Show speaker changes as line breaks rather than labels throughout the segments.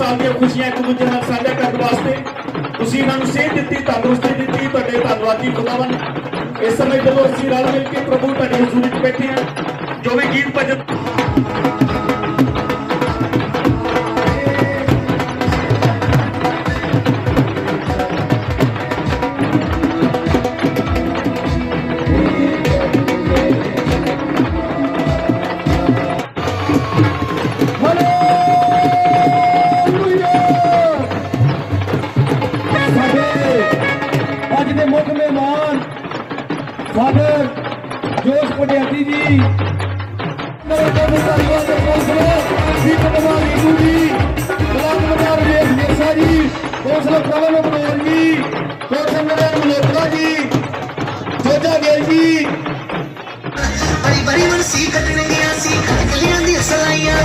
ਸਾਲ ਦੀਆਂ ਖੁਸ਼ੀਆਂ ਇੱਕ ਦੂਜੇ ਨਾਲ ਸਾਂਝਾ ਕਰਨ ਵਾਸਤੇ ਤੁਸੀਂ ਇਹਨਾਂ ਨੂੰ ਸੇਧ ਦਿੱਤੀ, ਤੰਦਰੁਸਤੀ ਦਿੱਤੀ, ਤੁਹਾਡੇ ਧੰਨਵਾਦੀ ਖੁਦਾਵੰ ਇਸ ਸਮੇਂ ਜਦੋਂ ਅਸੀਂ ਰਲ ਮਿਲ ਕੇ ਪ੍ਰਭੂ ਤੁਹਾਡੇ ਹਜ਼ੂਰੀ 'ਚ ਬੈਠੇ ਹਾਂ, ਜੋ ਵੀ ਗੀਤ ਭਜਨ
ਫਾਦਰ ਜੋਸ਼ ਪਟਿਆਲੀ ਜੀ। ਮੇਰੇ ਕੋਲ ਧੰਨਵਾਦ ਦੇ ਕੌਂਸਲਰ ਦੀਪ ਕੁਮਾਰ ਨੀਤੂ ਜੀ। ਬਲਾਕ ਕੁਮਾਰ ਰੇਖ ਮਿਰਸਾ ਜੀ। ਕੌਂਸਲਰ ਪ੍ਰਵਨ ਕੁਮਾਰ ਜੀ ਕੌਂਸਲਰ ਮਲੋਤਰਾ ਜੀ। ਜੋਜਾ ਗਿੱਲ ਜੀ।
ਬੜੀ ਬੜੀ ਮਨਸੀ ਕੱਟਣਗੀਆਂ ਸੀ ਕਲੀਆਂ ਦੀਆਂ ਸਲਾਈਆਂ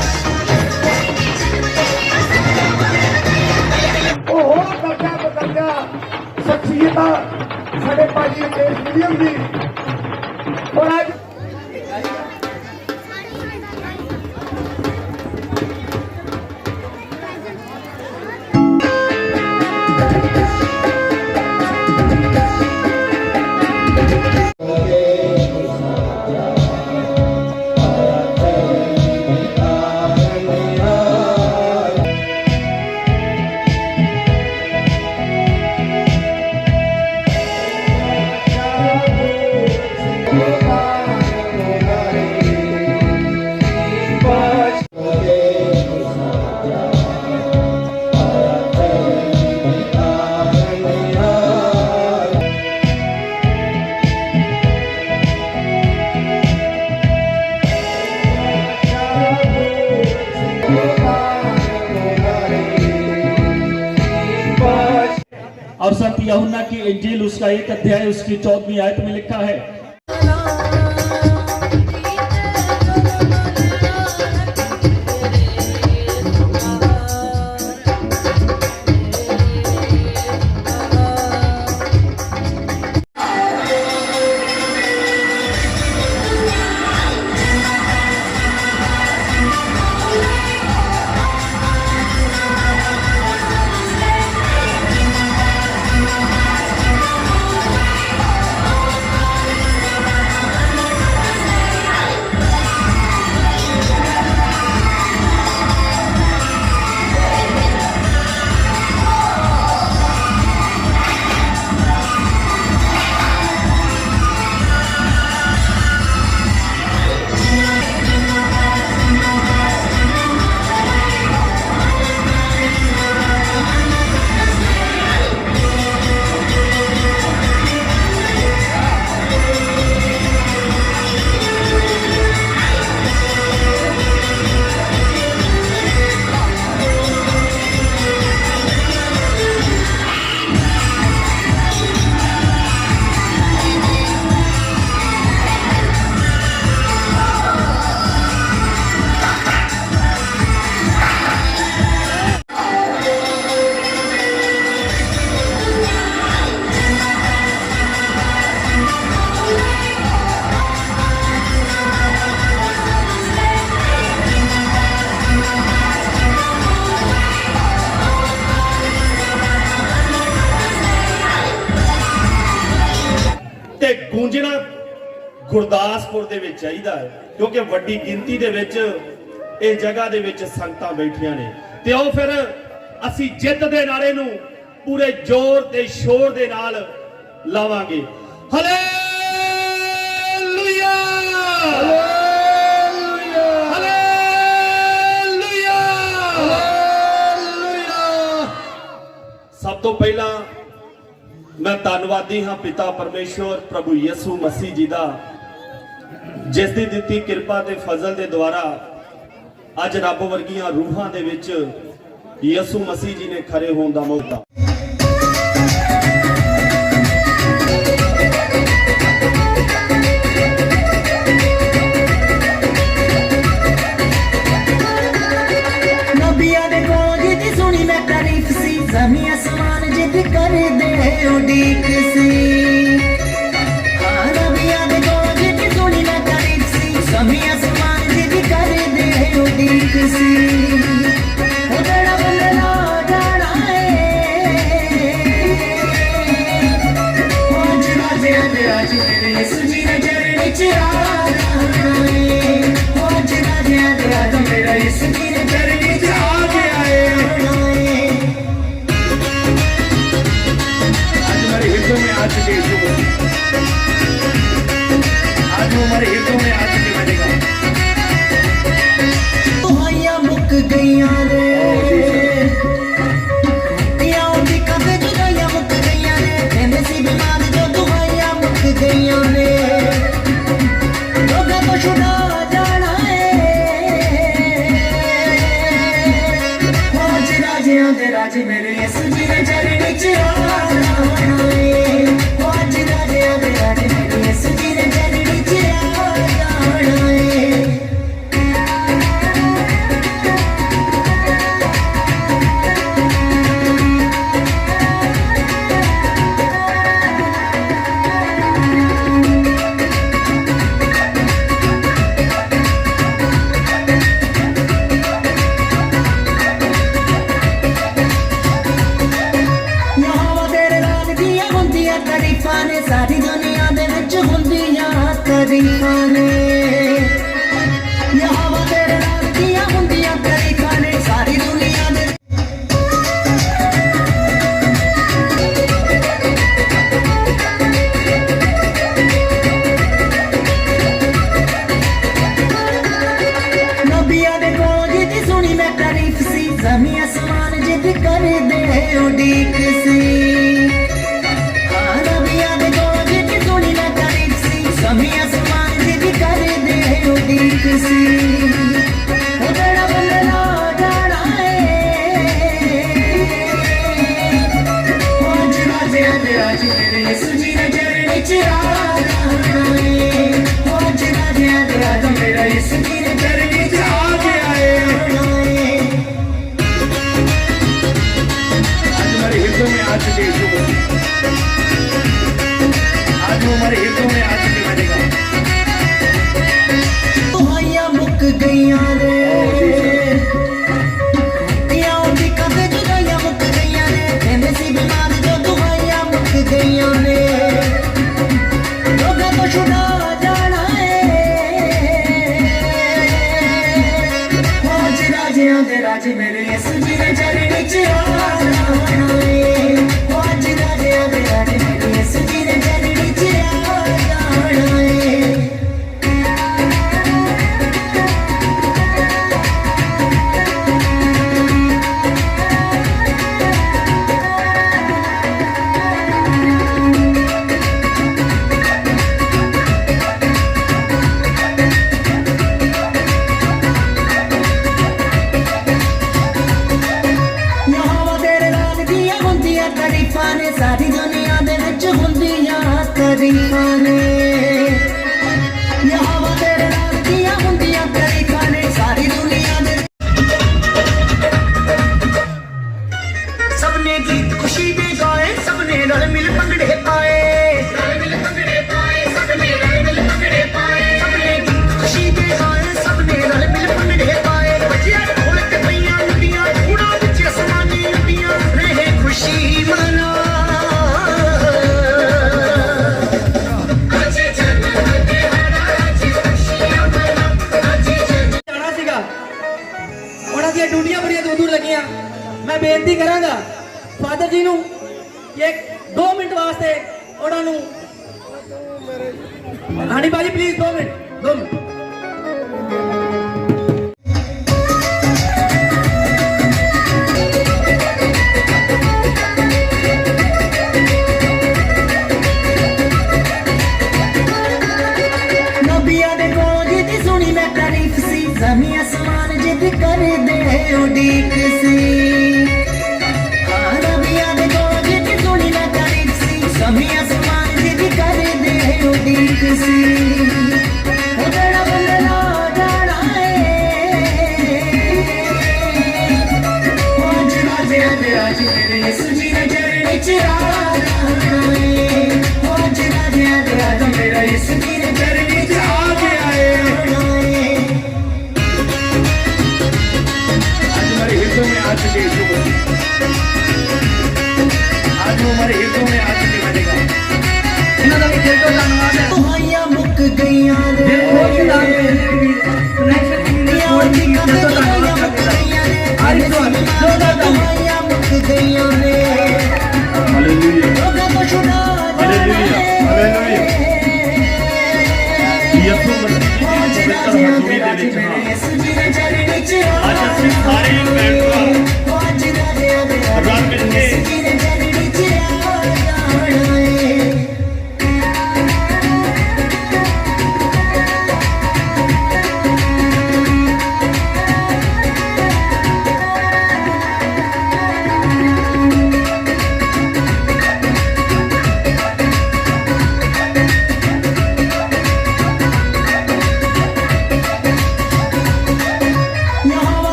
ਉਹ ਹੋਰ ਦਰਜਾ ਬਦਰਜਾ ਸ਼ਖਸੀਅਤਾਂ ਸਾਡੇ ਭਾਜੀ ਅੰਗਰੇਜ਼ ਵਿਲੀਅਮ ਜੀ ਔਰ ਅੱਜ
taught me at me Gurdaspur ਦੇ ਵਿੱਚ ਚਾਹੀਦਾ ਹੈ, ਕਿਉਂਕਿ ਵੱਡੀ ਗਿਣਤੀ ਦੇ ਵਿੱਚ ਇਹ ਜਗ੍ਹਾ ਦੇ ਵਿੱਚ ਸੰਗਤਾਂ ਬੈਠੀਆਂ ਨੇ। ਤੇ ਉਹ ਫਿਰ ਅਸੀਂ ਜਿੱਤ ਦੇ ਨਾਰੇ ਨੂੰ ਪੂਰੇ ਜ਼ੋਰ ਤੇ ਸ਼ੋਰ ਦੇ ਨਾਲ ਲਾਵਾਂਗੇ। ਹਾਲੇਲੂਇਆ ਹਾਲੇਲੂਇਆ ਸਭ ਤੋਂ ਪਹਿਲਾਂ ਮੈਂ ਧੰਨਵਾਦੀ ਹਾਂ ਪਿਤਾ ਪਰਮੇਸ਼ਵਰ ਪ੍ਰਭੂ ਯਿਸੂ ਮਸੀਹ ਜੀ ਦਾ। ਜਿਸ ਦੀ ਦਿੱਤੀ ਕਿਰਪਾ ਤੇ ਫਜ਼ਲ ਦੇ ਦੁਆਰਾ ਅੱਜ ਰੱਬ ਵਰਗੀਆਂ ਰੂਹਾਂ ਦੇ ਵਿੱਚ ਯਿਸੂ ਮਸੀਹ ਜੀ ਨੇ ਖਰੇ ਹੋਣ ਦਾ ਮੌਕਾ।
ਕਰਦੇ ਉਡੀਕ ਸੀ ਸਾਰੀ ਦੁਨੀਆ ਦੇ ਵਿੱਚ ਹੁੰਦੀਆਂ ਤਰੀਫਾਂ
ਉਹਨਾਂ ਨੂੰ। ਹਾਣੀ ਬਾਜੀ ਪਲੀਜ਼ 2 ਮਿੰਟ 2 ਮਿੰਟ।
ਜ਼ਮੀਨ ਅਸਮਾਨ ਜਿੱਦ ਕਰਦੇ ਉਡੀਕ Let it sink in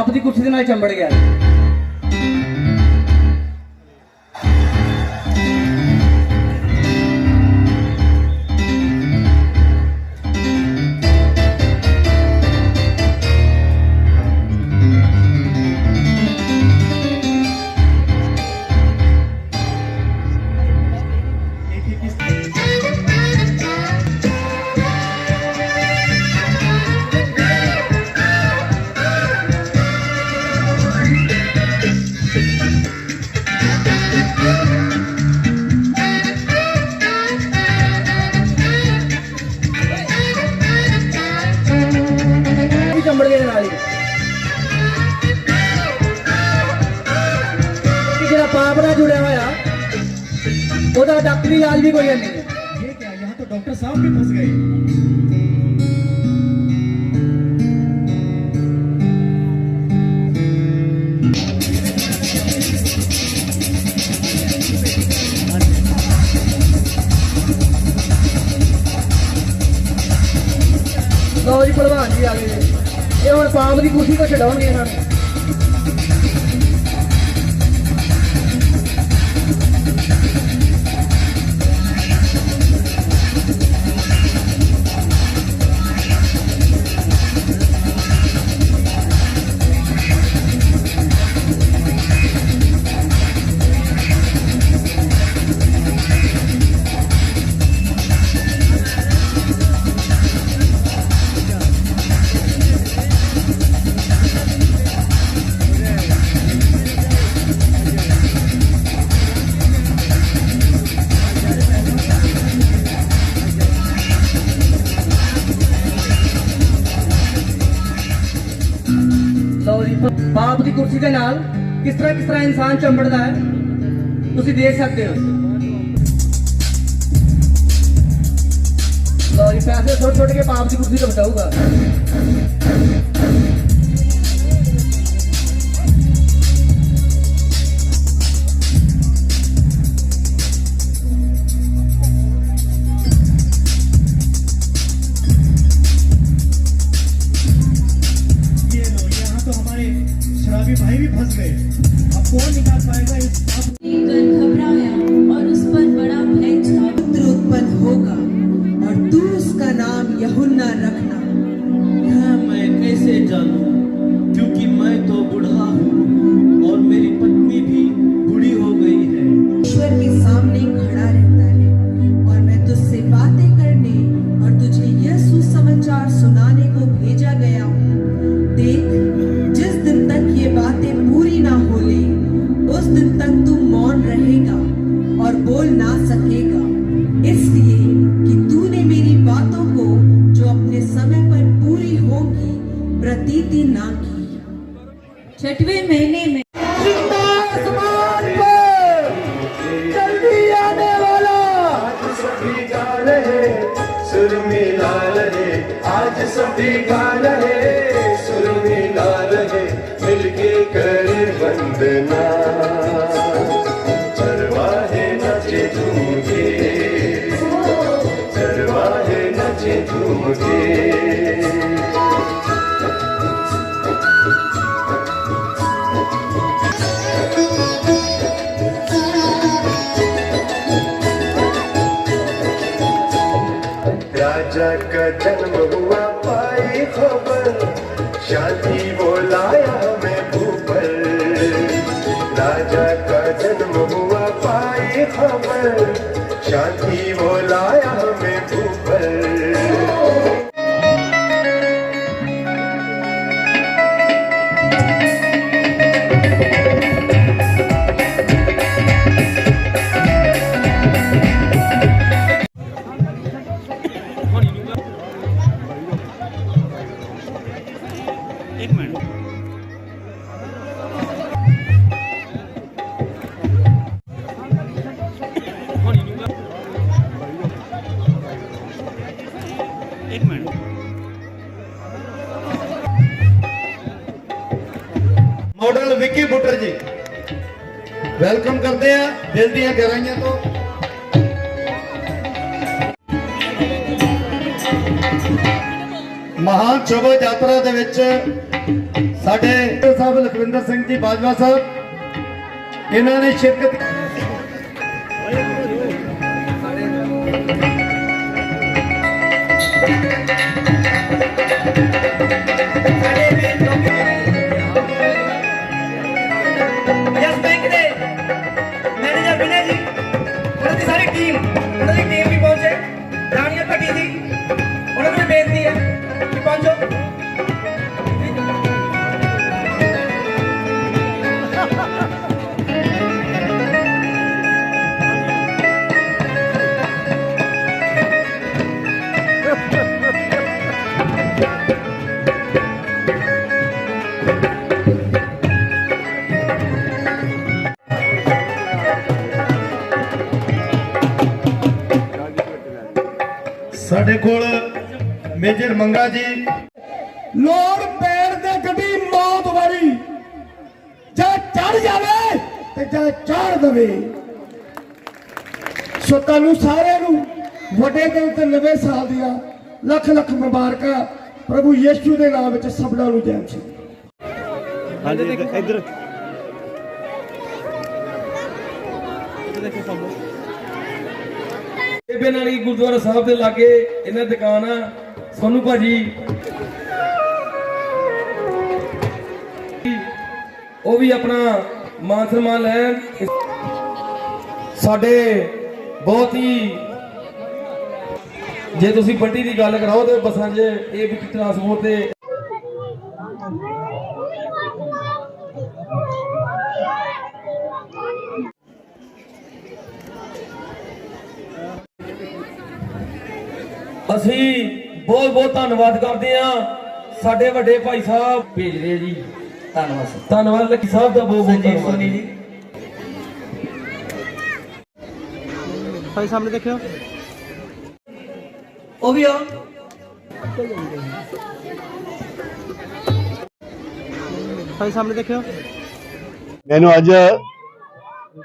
ബാപ്പജി കുസ്തി നായി ചെമ്പടുകയാണ്. ਚਮੜੇ ਦੇ
ਨਾਲ ਹੀ ਕਿ ਜਿਹੜਾ ਪਾਪ ਨਾਲ ਜੁੜਿਆ ਹੋਇਆ ਉਹਦਾ ਡਾਕਟਰੀ ਇਲਾਜ ਵੀ ਕੋਈ ਨਹੀਂ ਹੈ
ਇਹ ਕੀ ਯਹਾਂ ਤਾਂ ਡਾਕਟਰ ਸਾਹਿਬ ਵੀ
ਫਸ ਗਏ जी पहलवान जी आ गए ਇਹ ਹੁਣ ਪਾਪ ਦੀ ਕੁਰਸੀ ਤੋਂ ਛਡਾਉਣਗੇ ਨੂੰ। ਕੁਰਸੀ ਦੇ ਨਾਲ ਕਿਸ ਤਰ੍ਹਾਂ ਕਿਸ ਤਰ੍ਹਾਂ ਇਨਸਾਨ ਚੰਬੜਦਾ ਹੈ, ਤੁਸੀਂ ਦੇਖ ਸਕਦੇ ਹੋ। ਲੋ ਜੀ, ਪੈਸੇ ਛੋਟੇ ਛੋਟੇ ਕੇ ਪਾਪ ਦੀ ਕੁਰਸੀ ਤੋਂ ਬਚਾਊਗਾ।
राजा का जन्म हुआ पाई खबर, शादी बोलाया हमें भूपल राजा का जन्म हुआ पाई खबर,
शादी ਵੈਲਕਮ ਕਰਦੇ ਆ ਦਿਲ ਦੀਆਂ ਗਹਿਰਾਈਆਂ ਤੋਂ। ਮਹਾਨ ਸ਼ੋਭਾ ਯਾਤਰਾ ਦੇ ਵਿੱਚ ਸਾਡੇ ਸਾਹਿਬ ਲਖਵਿੰਦਰ ਸਿੰਘ ਜੀ ਬਾਜਵਾ ਸਾਹਿਬ, ਇਹਨਾਂ ਨੇ ਸ਼ਿਰਕਤ ਮੰਗਾ ਜੀ। ਲੋੜ ਪੈਣ ਤੇ ਗੱਡੀ ਮੌਤ ਵਾਲੀ। ਜਾਂ ਚੜ ਜਾਵੇ ਤੇ ਜਾਂ ਚੜ ਦਵੇ। ਸੋ ਤੁਹਾਨੂੰ ਸਾਰਿਆਂ ਨੂੰ ਵੱਡੇ ਦਿਨ ਤੇ ਨਵੇਂ ਸਾਲ ਦੀਆਂ ਲੱਖ ਲੱਖ ਮੁਬਾਰਕਾਂ। ਪ੍ਰਭੂ ਯੀਸ਼ੂ ਦੇ ਨਾਮ ਵਿੱਚ ਸਭਨਾਂ ਨੂੰ ਜੈ ਮਸੀਹ
ਬੇਬੇ ਨਾਲੀ ਗੁਰਦੁਆਰਾ ਸਾਹਿਬ ਦੇ ਲਾਗੇ ਇਹਨਾਂ ਦੁਕਾਨ ਆ। ਸੋਨੂ ਭਾਜੀ। ਉਹ ਵੀ ਆਪਣਾ ਮਾਨ ਸਨਮਾਨ ਲੈਣ। ਸਾਡੇ ਬਹੁਤ ਹੀ ਜੇ ਤੁਸੀਂ ਬੰਟੀ ਦੀ ਗੱਲ ਕਰਾਓ ਤੇ ਬੱਸਾਂ 'ਚ ਇਹ ਵੀ ਟਰਾਂਸਪੋਰਟ ਤੇ ਅਸੀਂ ਬਹੁਤ ਬਹੁਤ ਧੰਨਵਾਦ ਕਰਦੇ ਆ ਸਾਡੇ ਵੱਡੇ ਭਾਈ ਸਾਹਿਬ। ਭੇਜ ਰਹੇ ਜੀ।
ਧੰਨਵਾਦ
ਧੰਨਵਾਦ ਲੱਕੀ ਸਾਹਿਬ ਦਾ ਬਹੁਤ ਬਹੁਤ
ਸੰਜੀਵ ਸੋਨੀ ਜੀ।
ਭਾਈ ਸਾਹਮਣੇ ਦੇਖਿਓ।
ਉਹ ਵੀ ਆ
ਭਾਈ ਸਾਹਮਣੇ ਦੇਖਿਓ।
ਮੈਨੂੰ ਅੱਜ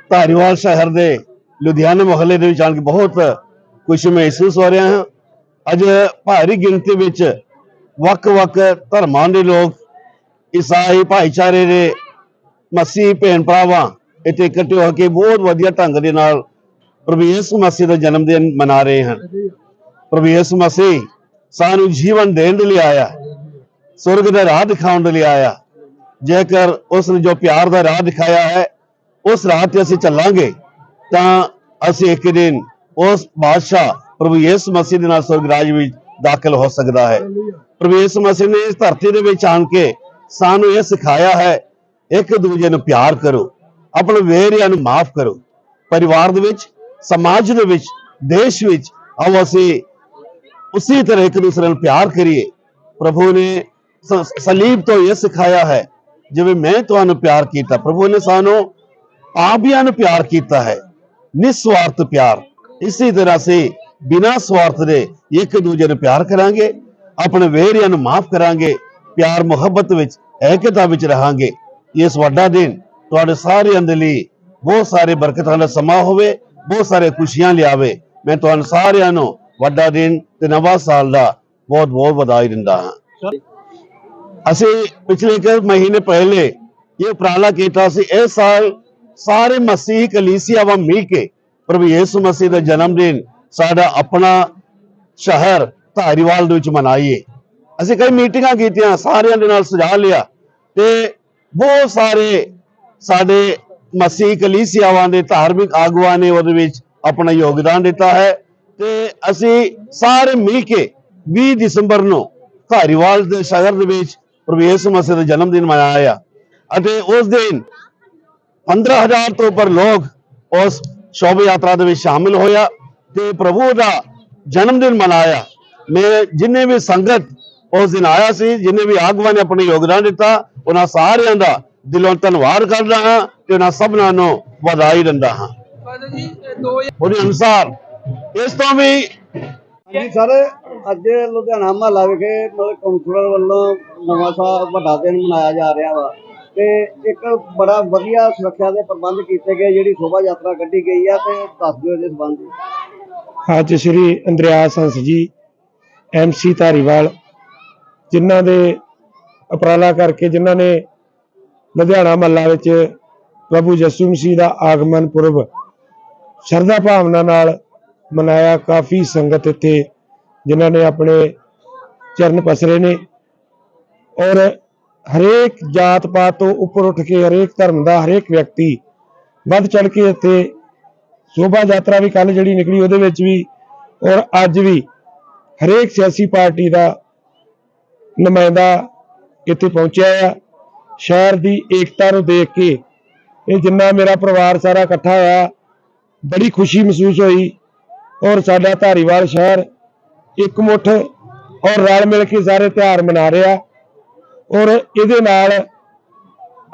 ਧਾਰੀਵਾਲ ਸ਼ਹਿਰ ਦੇ ਲੁਧਿਆਣਾ ਮੁਹੱਲੇ ਦੇ ਵਿੱਚ ਆਣ ਕੇ ਬਹੁਤ ਖੁਸ਼ੀ ਮਹਿਸੂਸ ਹੋ ਰਿਹਾ ਹਾਂ। ਅੱਜ ਭਾਰੀ ਗਿਣਤੀ ਵਿੱਚ ਵੱਖ-ਵੱਖ ਧਰਮਾਂ ਦੇ ਲੋਕ ਈਸਾਈ ਭਾਈਚਾਰੇ ਦੇ ਮਸੀਹ ਭੈਣ ਭਰਾਵਾਂ ਇੱਥੇ ਇਕੱਠੇ ਹੋ ਕੇ ਬਹੁਤ ਵਧੀਆ ਢੰਗ ਦੇ ਨਾਲ ਪ੍ਰਭੂ ਯਿਸੂ ਮਸੀਹ ਦਾ ਜਨਮ ਦਿਨ ਮਨਾ ਰਹੇ ਹਨ। ਪ੍ਰਭੂ ਯਿਸੂ ਮਸੀਹ ਸਾਨੂੰ ਜੀਵਨ ਦੇਣ ਦੇ ਲਈ ਆਇਆ, ਸੁਰਗ ਦਾ ਰਾਹ ਦਿਖਾਉਣ ਦੇ ਲਈ ਆਇਆ। ਜੇਕਰ ਉਸ ਨੇ ਜੋ ਪਿਆਰ ਦਾ ਰਾਹ ਦਿਖਾਇਆ ਹੈ, ਉਸ ਰਾਹ ਤੇ ਅਸੀਂ ਚੱਲਾਂਗੇ, ਤਾਂ ਅਸੀਂ ਇੱਕ ਦਿਨ ਉਸ ਬਾਦਸ਼ਾਹ ਪ੍ਰਭੂ ਯਿਸੂ ਮਸੀਹ ਦੇ ਨਾਲ ਸਵਰਗ ਰਾਜ ਵਿੱਚ ਦਾਖਲ ਹੋ ਸਕਦਾ ਹੈ। ਪ੍ਰਭੂ ਯਿਸੂ ਮਸੀਹ ਨੇ ਇਸ ਧਰਤੀ ਦੇ ਵਿੱਚ ਆਣ ਕੇ ਸਾਨੂੰ ਇਹ ਸਿਖਾਇਆ ਹੈ, ਇੱਕ ਦੂਜੇ ਨੂੰ ਪਿਆਰ ਕਰੋ, ਆਪਣੇ ਵੇਰਿਆਂ ਨੂੰ ਮਾਫ ਕਰੋ। ਪਰਿਵਾਰ ਦੇ ਵਿੱਚ, ਸਮਾਜ ਦੇ ਵਿੱਚ, ਦੇਸ਼ ਵਿੱਚ ਆਓ ਅਸੀਂ ਉਸੇ ਤਰ੍ਹਾਂ ਇੱਕ ਦੂਸਰੇ ਨੂੰ ਪਿਆਰ ਕਰੀਏ। ਪ੍ਰਭੂ ਨੇ ਸਲੀਬ ਤੋਂ ਇਹ ਸਿਖਾਇਆ ਹੈ, ਜਿਵੇਂ ਮੈਂ ਤੁਹਾਨੂੰ ਪਿਆਰ ਕੀਤਾ, ਪ੍ਰਭੂ ਨੇ ਸਾਨੂੰ ਆਪ ਨੂੰ ਪਿਆਰ ਕੀਤਾ ਹੈ ਨਿਸਵਾਰਥ ਪਿਆਰ। ਇਸੇ ਤਰ੍ਹਾਂ ਸੇ ਬਿਨਾਂ ਸਵਾਰਥ ਦੇ ਇੱਕ ਦੂਜੇ ਨੂੰ ਪਿਆਰ ਕਰਾਂਗੇ, ਆਪਣੇ ਵੇਰਿਆਂ ਨੂੰ ਮਾਫ ਕਰਾਂਗੇ, ਪਿਆਰ ਮੁਹੱਬਤ ਵਿੱਚ ਏਕਤਾ ਵਿੱਚ ਰਹਾਂਗੇ। ਇਸ ਵੱਡਾ ਦਿਨ ਤੁਹਾਡੇ ਸਾਰਿਆਂ ਦੇ ਲਈ ਬਹੁਤ ਸਾਰੇ ਬਰਕਤਾਂ ਦਾ ਸਮਾਂ ਹੋਵੇ, ਬਹੁਤ ਸਾਰੇ ਖੁਸ਼ੀਆਂ ਲਿਆਵੇ। ਮੈਂ ਤੁਹਾਨੂੰ ਸਾਰਿਆਂ ਨੂੰ ਵੱਡਾ ਦਿਨ ਤੇ ਨਵਾਂ ਸਾਲ ਦਾ ਬਹੁਤ ਬਹੁਤ ਵਧਾਈ ਦਿੰਦਾ ਹਾਂ। ਅਸੀਂ ਪਿਛਲੇ ਕੁਝ ਮਹੀਨੇ ਪਹਿਲੇ ਇਹ ਉਪਰਾਲਾ ਕੀਤਾ ਸੀ, ਇਸ ਸਾਲ ਸਾਰੇ ਮਸੀਹ ਕਲੀਸਿਆਵਾਂ ਮਿਲ ਕੇ ਪ੍ਰਭੂ ਯਿਸੂ ਮਸੀਹ ਦਾ ਜਨਮ ਦਿਨ ਸਾਡਾ ਆਪਣਾ ਸ਼ਹਿਰ ਧਾਰੀਵਾਲ ਦੇ ਵਿੱਚ ਮਨਾਈਏ। ਅਸੀਂ ਕਈ ਮੀਟਿੰਗਾਂ ਕੀਤੀਆਂ, ਸਾਰਿਆਂ ਦੇ ਨਾਲ ਸੁਝਾਅ ਲਿਆ ਤੇ ਬਹੁਤ ਸਾਰੇ ਸਾਡੇ ਮਸੀਹ ਕਲੀਸਿਆਵਾਂ ਦੇ ਧਾਰਮਿਕ ਆਗੂਆਂ ਨੇ ਉਹਦੇ ਵਿੱਚ ਆਪਣਾ ਯੋਗਦਾਨ ਦਿੱਤਾ ਹੈ ਤੇ ਅਸੀਂ ਸਾਰੇ ਮਿਲ ਕੇ 20 ਦਸੰਬਰ ਨੂੰ ਧਾਰੀਵਾਲ ਦੇ ਸ਼ਹਿਰ ਦੇ ਵਿੱਚ ਪ੍ਰਭੂ ਯਿਸੂ ਮਸੀਹ ਦਾ ਜਨਮ ਦਿਨ ਮਨਾਇਆ ਅਤੇ ਉਸ ਦਿਨ 15000 ਤੋਂ ਉੱਪਰ ਲੋਕ ਉਸ ਸ਼ੋਭਾ ਯਾਤਰਾ ਦੇ ਵਿੱਚ ਸ਼ਾਮਿਲ ਹੋਇਆ। ਤੇ ਪ੍ਰਭੂ ਦਾ ਜਨਮ ਦਿਨ ਮਨਾਇਆ। ਮੈਂ ਜਿੰਨੇ ਵੀ ਸੰਗਤ ਉਸ ਦਿਨ ਆਇਆ ਸੀ ਜਿੰਨੇ ਵੀ ਆਗੂਆਂ ਨੇ ਆਪਣਾ ਯੋਗਦਾਨ ਦਿੱਤਾ ਉਹਨਾਂ ਸਾਰਿਆਂ ਦਾ ਦਿਲੋਂ ਧੰਨਵਾਦ ਕਰਦਾ ਹਾਂ ਤੇ ਉਹਨਾਂ ਸਭਨਾਂ ਨੂੰ ਵਧਾਈ ਦਿੰਦਾ ਹਾਂ। ਉਹਦੇ ਅਨੁਸਾਰ ਇਸ ਤੋਂ ਵੀ
ਜੀ ਸਰ ਅੱਜ ਲੁਧਿਆਣਾ ਮਹੱਲਾ ਵਿਖੇ ਮਤਲਬ ਕੌਂਸਲਰ ਵੱਲੋਂ ਨਵਾਂ ਸਾਲ ਵੱਡਾ ਦਿਨ ਮਨਾਇਆ ਜਾ ਰਿਹਾ ਵਾ ਤੇ ਇੱਕ ਬੜਾ ਵਧੀਆ ਸੁਰੱਖਿਆ ਦੇ ਪ੍ਰਬੰਧ ਕੀਤੇ ਗਏ ਜਿਹੜੀ ਸ਼ੋਭਾ ਯਾਤਰਾ ਕੱਢੀ ਗਈ ਆ ਤੇ ਦੱਸ ਦਿਓ ਇਹਦੇ ਸੰਬੰਧ।
ਅੱਜ ਸ਼੍ਰੀ ਅੰਦਰਿਆਸ ਹੰਸ ਜੀ ਐਮਸੀ ਧਾਰੀਵਾਲ, ਜਿਨ੍ਹਾਂ ਦੇ ਉਪਰਾਲਾ ਕਰਕੇ ਜਿਨ੍ਹਾਂ ਨੇ ਲੁਧਿਆਣਾ ਮਹੱਲਾ ਵਿੱਚ ਪ੍ਰਭੂ ਯਿਸੂ ਮਸੀਹ ਦਾ ਆਗਮਨ ਪੁਰਬ ਸ਼ਰਧਾ ਭਾਵਨਾ ਨਾਲ ਮਨਾਇਆ। ਕਾਫੀ ਸੰਗਤ ਇੱਥੇ ਜਿਨ੍ਹਾਂ ਨੇ ਆਪਣੇ ਚਰਨ ਪਸਰੇ ਨੇ ਔਰ ਹਰੇਕ ਜਾਤ ਪਾਤ ਤੋਂ ਉੱਪਰ ਉੱਠ ਕੇ ਹਰੇਕ ਧਰਮ ਦਾ ਹਰੇਕ ਵਿਅਕਤੀ ਵੱਧ ਚੜ ਕੇ ਇੱਥੇ ਸ਼ੋਭਾ ਯਾਤਰਾ ਵੀ ਕੱਲ ਜਿਹੜੀ ਨਿਕਲੀ ਉਹਦੇ ਵਿੱਚ ਵੀ ਔਰ ਅੱਜ ਵੀ ਹਰੇਕ ਸਿਆਸੀ ਪਾਰਟੀ ਦਾ ਨੁਮਾਇੰਦਾ ਇੱਥੇ ਪਹੁੰਚਿਆ ਆ। ਸ਼ਹਿਰ ਦੀ ਏਕਤਾ ਨੂੰ ਦੇਖ ਕੇ ਇਹ ਜਿੰਨਾ ਮੇਰਾ ਪਰਿਵਾਰ ਸਾਰਾ ਇਕੱਠਾ ਹੋਇਆ, ਬੜੀ ਖੁਸ਼ੀ ਮਹਿਸੂਸ ਹੋਈ ਔਰ ਸਾਡਾ ਧਾਰੀਵਾਲ ਸ਼ਹਿਰ ਇਕਮੁੱਠ ਔਰ ਰਲ ਮਿਲ ਕੇ ਸਾਰੇ ਤਿਉਹਾਰ ਮਨਾ ਰਿਹਾ ਔਰ ਇਹਦੇ ਨਾਲ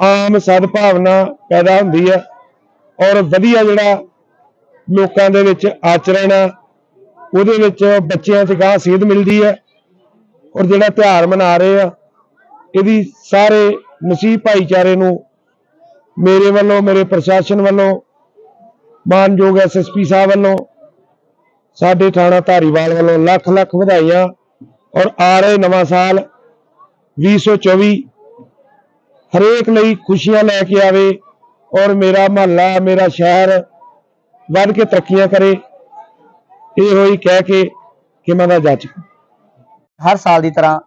ਆਮ ਸਦਭਾਵਨਾ ਪੈਦਾ ਹੁੰਦੀ ਹੈ ਔਰ ਵਧੀਆ ਜਿਹੜਾ ਲੋਕਾਂ ਦੇ ਵਿੱਚ ਆਚਰਣ ਆ, ਉਹਦੇ ਵਿੱਚ ਬੱਚਿਆਂ 'ਚ ਗਾਹ ਸੇਧ ਮਿਲਦੀ ਹੈ ਔਰ ਜਿਹੜਾ ਤਿਉਹਾਰ ਮਨਾ ਰਹੇ ਆ, ਇਹਦੀ ਸਾਰੇ ਮਸੀਹ ਭਾਈਚਾਰੇ ਨੂੰ ਮੇਰੇ ਵੱਲੋਂ, ਮੇਰੇ ਪ੍ਰਸ਼ਾਸਨ ਵੱਲੋਂ, ਮਾਨਯੋਗ ਐਸਐਸਪੀ ਸਾਹਿਬ ਵੱਲੋਂ, ਸਾਡੇ ਥਾਣਾ ਧਾਰੀਵਾਲ ਵੱਲੋਂ ਲੱਖ ਲੱਖ ਵਧਾਈਆਂ ਔਰ ਆ ਰਹੇ ਨਵਾਂ ਸਾਲ 2024 ਹਰੇਕ ਲਈ ਖੁਸ਼ੀਆਂ ਲੈ ਕੇ ਆਵੇ ਔਰ ਮੇਰਾ ਮਹੱਲਾ, ਮੇਰਾ ਸ਼ਹਿਰ ਵੱਧ ਕੇ ਤਰੱਕੀਆਂ ਕਰੇ, ਇਹ ਹੋਈ ਕਹਿ ਕੇ ਕਿ ਮੈਂ ਦਾ ਜੱਜ
ਹਰ ਸਾਲ ਦੀ ਤਰ੍ਹਾਂ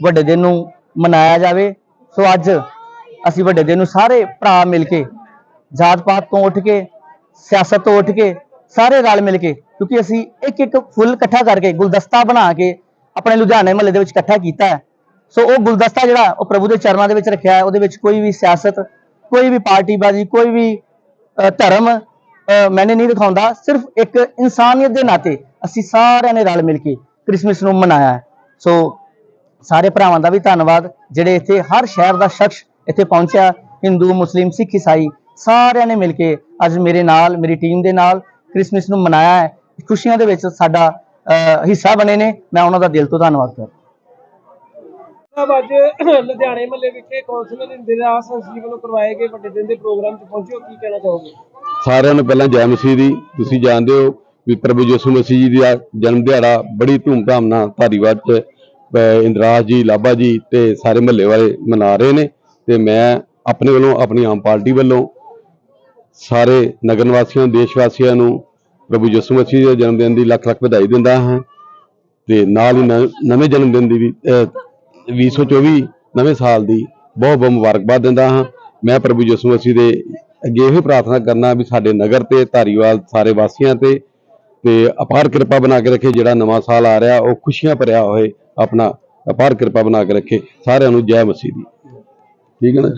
ਵੱਡੇ ਦਿਨ ਨੂੰ ਮਨਾਇਆ ਜਾਵੇ। ਸੋ ਅੱਜ ਅਸੀਂ ਵੱਡੇ ਦਿਨ ਨੂੰ ਸਾਰੇ ਭਰਾ ਮਿਲ ਕੇ, ਜਾਤ ਪਾਤ ਤੋਂ ਉੱਠ ਕੇ, ਸਿਆਸਤ ਤੋਂ ਉੱਠ ਕੇ, ਸਾਰੇ ਰਲ ਮਿਲ ਕੇ, ਕਿਉਂਕਿ ਅਸੀਂ ਇੱਕ ਇੱਕ ਫੁੱਲ ਇਕੱਠਾ ਕਰਕੇ ਗੁਲਦਸਤਾ ਬਣਾ ਕੇ ਆਪਣੇ ਲੁਧਿਆਣੇ ਮਹੱਲੇ ਦੇ ਵਿੱਚ ਇਕੱਠਾ ਕੀਤਾ ਹੈ। ਸੋ ਉਹ ਗੁਲਦਸਤਾ ਜਿਹੜਾ ਉਹ ਪ੍ਰਭੂ ਦੇ ਚਰਨਾਂ ਦੇ ਵਿੱਚ ਰੱਖਿਆ ਹੈ, ਉਹਦੇ ਵਿੱਚ ਕੋਈ ਵੀ ਸਿਆਸਤ, ਕੋਈ ਵੀ ਪਾਰਟੀਬਾਜ਼ੀ, ਕੋਈ ਵੀ ਧਰਮ ਮੈਨੇ ਨਹੀਂ ਦਿਖਾਉਂਦਾ, ਸਿਰਫ ਇੱਕ ਇਨਸਾਨੀਅਤ ਦੇ ਨਾਤੇ ਅਸੀਂ ਸਾਰਿਆਂ ਨੇ ਰਲ ਮਿਲ ਕੇ ਕ੍ਰਿਸਮਸ ਨੂੰ ਮਨਾਇਆ ਹੈ। ਸੋ ਸਾਰੇ ਭਰਾਵਾਂ ਦਾ ਵੀ ਧੰਨਵਾਦ, ਜਿਹੜੇ ਇੱਥੇ ਹਰ ਸ਼ਹਿਰ ਦਾ ਸ਼ਖਸ ਇੱਥੇ ਪਹੁੰਚਿਆ, ਹਿੰਦੂ, ਮੁਸਲਿਮ, ਸਿੱਖ, ਈਸਾਈ, ਸਾਰਿਆਂ ਨੇ ਮਿਲ ਕੇ ਅੱਜ ਮੇਰੇ ਨਾਲ, ਮੇਰੀ ਟੀਮ ਦੇ ਨਾਲ ਕ੍ਰਿਸਮਸ ਨੂੰ ਮਨਾਇਆ ਹੈ। ਖੁਸ਼ੀਆਂ ਦੇ ਵਿੱਚ ਸਾਡਾ ਹਿੱਸਾ ਬਣੇ ਨੇ, ਮੈਂ ਉਹਨਾਂ ਦਾ ਦਿਲ ਤੋਂ ਧੰਨਵਾਦ ਕਰਦਾ।
ਅੱਜ ਲੁਧਿਆਣੇ ਮੱਲੇ ਵਿਖੇ ਕੌਂਸਲਰ ਇੰਦਰਾ ਸੰਸਦੀ ਵੱਲੋਂ ਕਰਵਾਏ ਗਏ ਵੱਡੇ ਦਿਨ ਦੇ ਪ੍ਰੋਗਰਾਮ 'ਚ ਪਹੁੰਚਿਓ ਕੀ ਕਹਿਣਾ ਚਾਹੋਗੇ?
ਸਾਰਿਆਂ ਨੂੰ ਪਹਿਲਾਂ ਜੈ ਮਸੀਹ ਦੀ, ਤੁਸੀਂ ਜਾਣਦੇ ਹੋ ਵੀ ਪ੍ਰਭੂ ਯਿਸੂ ਮਸੀਹ ਜੀ ਦਾ ਜਨਮ ਦਿਹਾੜਾ ਬੜੀ ਧੂਮਧਾਮ ਨਾਲ ਧਾਰੀਵਾਲ ਚ ਇੰਦਰਾਜ ਜੀ, ਲਾਬਾ ਜੀ ਤੇ ਸਾਰੇ ਮਹੱਲੇ ਵਾਲੇ ਮਨਾ ਰਹੇ ਨੇ ਤੇ ਮੈਂ ਆਪਣੇ ਵੱਲੋਂ ਆਪਣੀ ਆਮ ਪਾਰਟੀ ਵੱਲੋਂ ਸਾਰੇ ਨਗਰ ਨਿਵਾਸੀਆਂ ਦੇਸ਼ ਵਾਸੀਆਂ ਨੂੰ ਪ੍ਰਭੂ ਯਿਸੂ ਮਸੀਹ ਦੇ ਜਨਮ ਦਿਨ ਦੀ ਲੱਖ ਲੱਖ ਵਧਾਈ ਦਿੰਦਾ ਹਾਂ ਤੇ ਨਾਲ ਹੀ ਨ- ਨਵੇਂ ਜਨਮ ਦਿਨ ਦੀ ਵੀ 2024 ਨਵੇਂ ਸਾਲ ਦੀ ਬਹੁਤ ਬਹੁਤ ਮੁਬਾਰਕਬਾਦ ਦਿੰਦਾ ਹਾਂ। ਮੈਂ ਪ੍ਰਭੂ ਯਿਸੂ ਮਸੀਹ ਦੇ ਅੱਗੇ ਇਹੋ ਪ੍ਰਾਰਥਨਾ ਕਰਨਾ ਵੀ ਸਾਡੇ ਨਗਰ ਤੇ, ਧਾਰੀਵਾਲ ਸਾਰੇ ਵਾਸੀਆਂ ਤੇ ਤੇ ਅਪਾਰ ਕਿਰਪਾ ਬਣਾ ਕੇ ਰੱਖੇ। ਜਿਹੜਾ ਨਵਾਂ ਸਾਲ ਆ ਰਿਹਾ, ਉਹ ਖੁਸ਼ੀਆਂ ਭਰਿਆ ਹੋਏ ਆਪਣਾ ਅਪਾਰ ਕਿਰਪਾ ਬਣਾ ਕੇ ਰੱਖੇ। ਸਾਰਿਆਂ ਨੂੰ ਜੈ ਮਸੀਹ ਦੀ। ਠੀਕ ਹੈ ਨਾ?